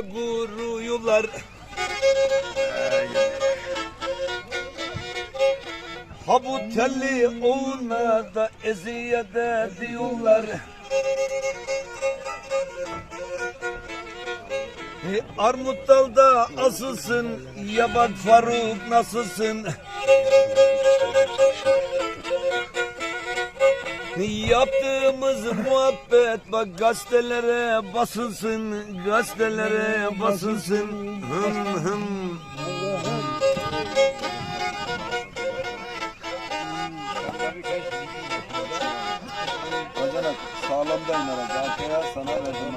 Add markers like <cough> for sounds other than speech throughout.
Guruyorlar. Ha bu telli oğuna da eziyet ediyorlar. E, Armut dalda asılsın, ya bak Faruk nasılsın? Yaptığımız muhabbet bak gazetelere basılsın, gazetelere basılsın. Hım hım. Bacanak sağlamdayım herhalde. Arkaya sana verdim.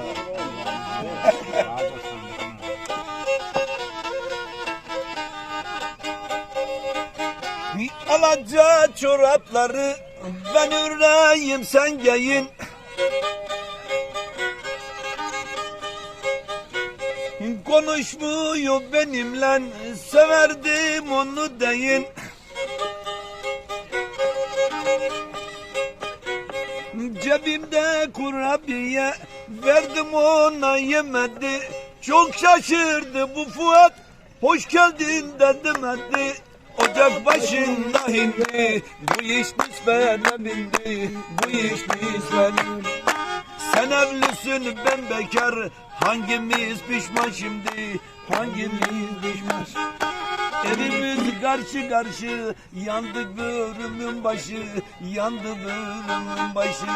Alaca çorapları ben üreyim sen giyin. Konuşmuyor benimle severdim onu deyin. Cebimde kurabiye verdim ona yemedi. Çok şaşırdı bu Fuat. Hoş geldin dedim hadi. Ocak başında hindi. Bu iş nispete bindi. Bu iş nispete sen evlisin ben bekar Hangimiz pişman şimdi Hangimiz pişman Evimiz karşı karşı Yandı bölümün başı Yandı bölümün başı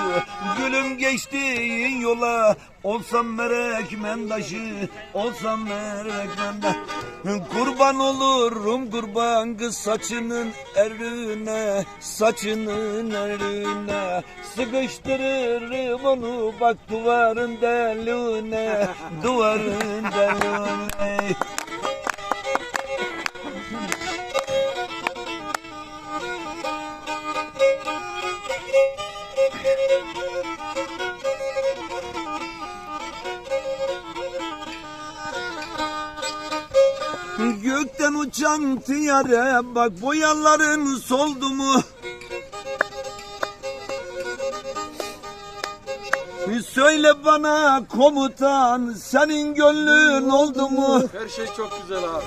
Gülüm geçtiğin yola Olsam merek mendaşı Olsam merek mendaşı Kurban olurum kurban kız saçının erine Saçının erine. Sıkıştırırım onu bak duvarın deliğine Duvarın deliğine uçan tiyare bak boyaların soldu mu? Söyle bana komutan senin gönlün oldu mu? Her şey çok güzel abi.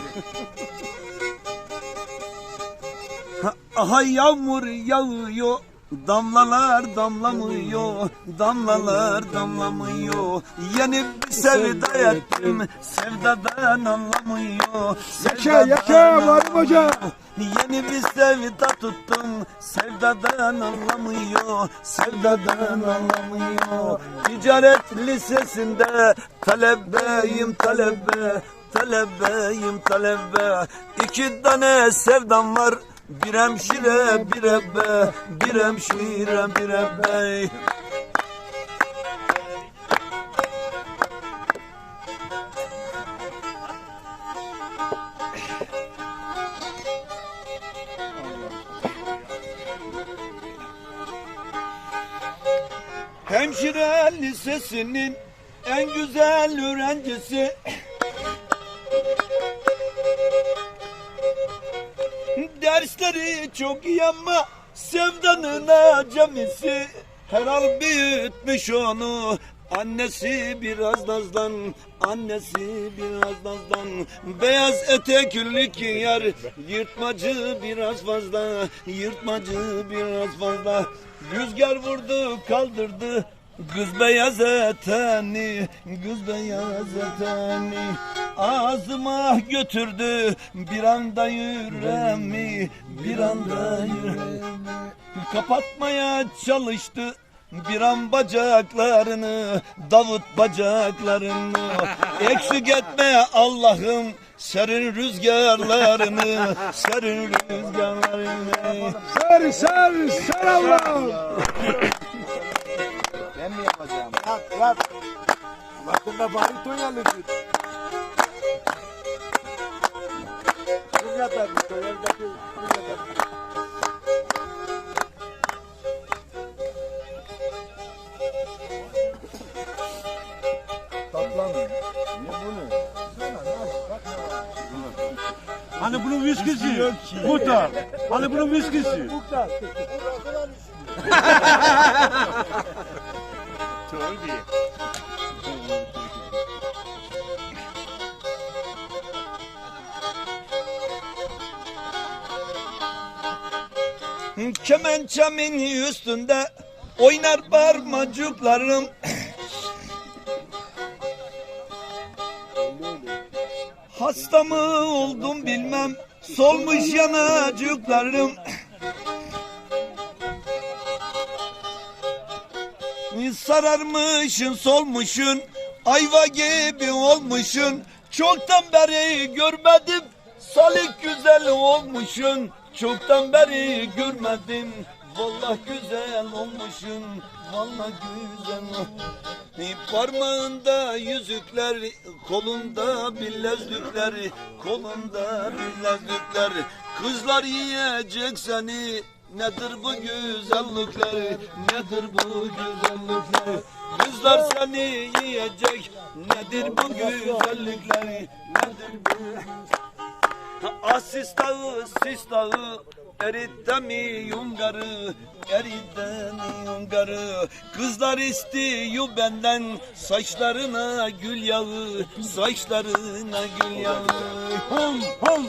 Aha yağmur yağıyor Damlalar damlamıyor Damlalar damlamıyor. Yeni bir sevda ettim Sevdadan anlamıyor? Yaşa yaşa Varim Hoca. Yeni bir sevda tuttum Sevdadan anlamıyor. Sevdadan anlamıyor. Ticaret lisesinde Talebeyim talebe Talebeyim talebe. İki tane sevdam var bir hemşire bir ebbe Bir hemşire bir ebbe Hemşire lisesinin en güzel öğrencisi Dersleri çok iyi ama sevdanın acemisi. Herhal büyütmüş onu. Annesi biraz nazdan, annesi biraz nazdan. Beyaz eteklik yer, yırtmacı biraz fazla Yırtmacı biraz fazla. Rüzgar vurdu kaldırdı Kız beyaz eteni, kız beyaz eteni Ağzıma götürdü. Bir anda yüreğimi, bir anda yüreğimi Kapatmaya çalıştı. Bir an bacaklarını, Davut bacaklarını Eksik etme Allah'ım. Serin rüzgarlarını, serin rüzgarlarını. Ser ser ser Allah. Ben mi yapacağım? Yat yat. Vakında bariton yalıdır. Kim yatar? Evdeki kim yatar? Tatlanmıyor. Ne bu ne? Hani bunun viskisi. Muhtar. Hani bunun viskisi. Muhtar. <laughs> Söyle diye. Kemençemin üstünde oynar parmacıklarım. Hasta mı oldum bilmem. Solmuş yanacıklarım. Sararmışın solmuşun. Ayva gibi olmuşun. Çoktan beri görmedim. Salik güzel olmuşun. Çoktan beri görmedim. Vallahi güzel olmuşsun Vallahi güzel Parmağında yüzükler Kolunda bilezükler Kolunda bilezükler Kızlar yiyecek seni Nedir bu güzellikler Nedir bu güzellikler Kızlar seni yiyecek Nedir bu güzellikler Nedir bu Asis dağı, sis dağı, erittemi yungarı, erittemi yungarı. Kızlar istiyor benden saçlarına gül yağı, saçlarına gül yağı. Hom hom.